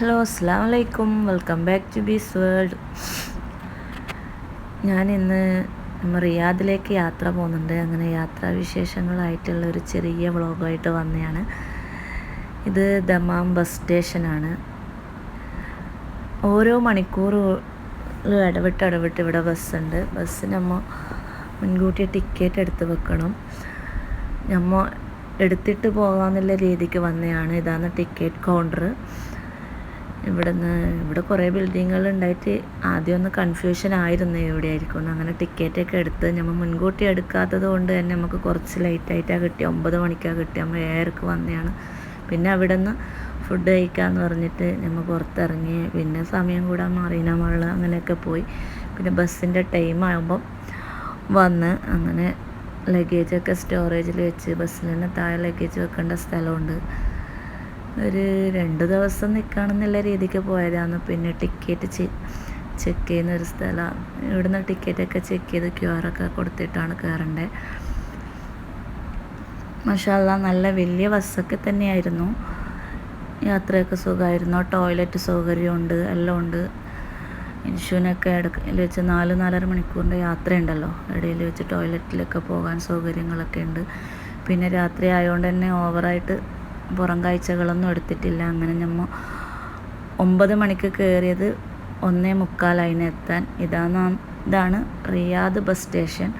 Hello അസ്സാം വലൈക്കും welcome back to bees world ഞാൻ ഇന്ന് റിയാദിലേക്ക് യാത്ര പോകുന്നുണ്ട്. അങ്ങനെ യാത്രാ വിശേഷങ്ങളായിട്ടുള്ള ഒരു ചെറിയ വ്ളോഗായിട്ട് വന്നതാണ് ഇത് ദമാം ബസ് സ്റ്റേഷനാണ്. ഓരോ മണിക്കൂർ ഇടവിട്ട് ഇടവിട്ട് ഇവിടെ ബസ്സുണ്ട്. ബസ് നമ്മൾ മുൻകൂട്ടി ടിക്കറ്റ് എടുത്ത് വെക്കണം. നമ്മൾ എടുത്തിട്ട് പോകാമെന്നുള്ള രീതിക്ക് വന്നതാണ് ഇതാണ് ടിക്കറ്റ് കൗണ്ടർ ഇവിടുന്ന് ഇവിടെ കുറേ ബിൽഡിങ്ങുകൾ ഉണ്ടായിട്ട് ആദ്യം ഒന്ന് കൺഫ്യൂഷൻ ആയിരുന്നു എവിടെയായിരിക്കും അങ്ങനെ ടിക്കറ്റൊക്കെ എടുത്ത് നമ്മൾ മുൻകൂട്ടി എടുക്കാത്തത് കൊണ്ട് തന്നെ നമുക്ക് കുറച്ച് ലേറ്റായിട്ടാണ് കിട്ടി ഒമ്പത് മണിക്കാണ് കിട്ടി നമ്മൾ ഏഴരക്ക് വന്നതാണ് പിന്നെ അവിടെ നിന്ന് ഫുഡ് കഴിക്കാമെന്ന് പറഞ്ഞിട്ട് നമ്മൾ പുറത്തിറങ്ങി. പിന്നെ സമയം കൂടാൻ മറീന മള്ള അങ്ങനെയൊക്കെ പോയി. പിന്നെ ബസ്സിന്റെ ടൈം ആകുമ്പം വന്ന് അങ്ങനെ ലഗേജൊക്കെ സ്റ്റോറേജിൽ വെച്ച് ബസ്സിൽ തന്നെ താഴെ ലഗേജ് വെക്കേണ്ട സ്ഥലമുണ്ട്. ഒരു രണ്ട് ദിവസം നിൽക്കണമെന്നുള്ള രീതിക്ക് പോയതാണ് പിന്നെ ടിക്കറ്റ് ചെക്ക് ചെയ്യുന്ന ഒരു സ്ഥലമാണ് ഇവിടുന്ന് ടിക്കറ്റൊക്കെ ചെക്ക് ചെയ്ത് ക്യു ആറൊക്കെ കൊടുത്തിട്ടാണ് കയറേണ്ടത് മഷാല്ല നല്ല വലിയ ബസ്സൊക്കെ തന്നെയായിരുന്നു. യാത്രയൊക്കെ സുഖമായിരുന്നു ടോയ്ലറ്റ് സൗകര്യമുണ്ട് എല്ലാം ഉണ്ട്. ഇൻഷുവിനൊക്കെ ഇടയിൽ വെച്ച് നാല് നാലര മണിക്കൂറിന്റെ യാത്രയുണ്ടല്ലോ. ഇടയിൽ വെച്ച് ടോയ്ലറ്റിലൊക്കെ പോകാൻ സൗകര്യങ്ങളൊക്കെ ഉണ്ട്. പിന്നെ രാത്രി ആയതുകൊണ്ട് തന്നെ ഓവറായിട്ട് പുറം കാഴ്ചകളൊന്നും എടുത്തിട്ടില്ല. അങ്ങനെ നമ്മൾ ഒമ്പത് മണിക്ക് കയറിയത് ഒന്നേ മുക്കാലായിന് എത്താൻ. ഇതാണ് ഇതാണ് റിയാദ് ബസ് സ്റ്റേഷൻ.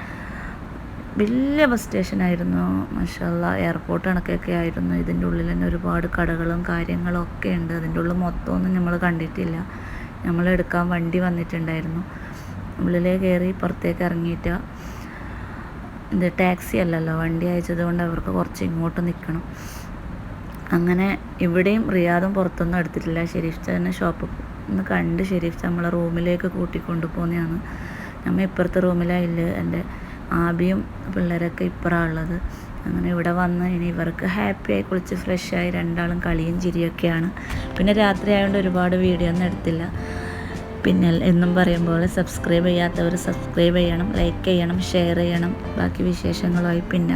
വലിയ ബസ് സ്റ്റേഷനായിരുന്നു മഷാല്ല എയർപോർട്ട് കണക്കൊക്കെ ആയിരുന്നു. ഇതിന്റെ ഉള്ളിൽ തന്നെ ഒരുപാട് കടകളും കാര്യങ്ങളും ഒക്കെ ഉണ്ട്. അതിന്റെ ഉള്ളിൽ മൊത്തമൊന്നും നമ്മൾ കണ്ടിട്ടില്ല. നമ്മൾ എടുക്കാൻ വണ്ടി വന്നിട്ടുണ്ടായിരുന്നു. ഉള്ളിലേ കയറി പുറത്തേക്ക് ഇറങ്ങിയിട്ട് ഇത് ടാക്സി അല്ലല്ലോ. വണ്ടി അയച്ചത് കൊണ്ട് അവർക്ക് കുറച്ച് ഇങ്ങോട്ട് നിൽക്കണം. അങ്ങനെ ഇവിടെയും റിയാദും പുറത്തൊന്നും എടുത്തിട്ടില്ല. ഷെരീഫ് തന്നെ ഷോപ്പ് ഒന്ന് കണ്ട് ഷെരീഫ് നമ്മളെ റൂമിലേക്ക് കൂട്ടിക്കൊണ്ട് പോകുന്നതാണ് നമ്മൾ ഇപ്പുറത്തെ റൂമിലായില്ല? എന്റെ ആബിയും പിള്ളേരൊക്കെ ഇപ്പുറമാണ് ഉള്ളത്. അങ്ങനെ ഇവിടെ വന്ന് ഇനി ഇവർക്ക് ഹാപ്പിയായി കുളിച്ച് ഫ്രഷായി രണ്ടാളും കളിയും ചിരിയൊക്കെയാണ്. പിന്നെ രാത്രി ആയതുകൊണ്ട് ഒരുപാട് വീഡിയോ ഒന്നും എടുത്തില്ല. പിന്നെ എന്നും പറയും പോലെ സബ്സ്ക്രൈബ് ചെയ്യാത്തവർ സബ്സ്ക്രൈബ് ചെയ്യണം ലൈക്ക് ചെയ്യണം ഷെയർ ചെയ്യണം. ബാക്കി വിശേഷങ്ങളുമായി പിന്നെ